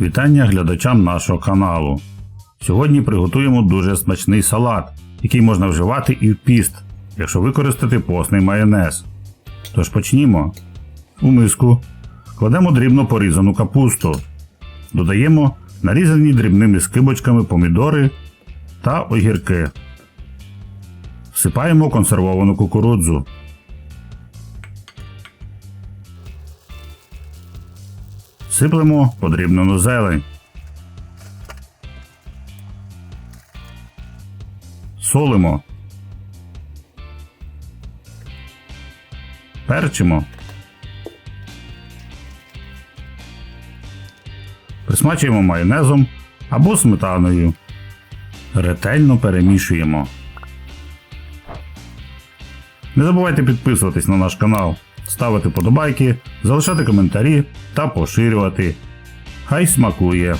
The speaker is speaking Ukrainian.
Вітання глядачам нашого каналу. Сьогодні приготуємо дуже смачний салат, який можна вживати і в піст, якщо використати постний майонез. Тож почнімо. У миску кладемо дрібно порізану капусту. Додаємо нарізані дрібними скибочками помідори та огірки. Всипаємо консервовану кукурудзу. Сиплемо подрібнену зелень. Солимо. Перчимо. Присмачуємо майонезом або сметаною. Ретельно перемішуємо. Не забувайте підписуватись на наш канал, ставити подобайки, залишати коментарі та поширювати. Хай смакує!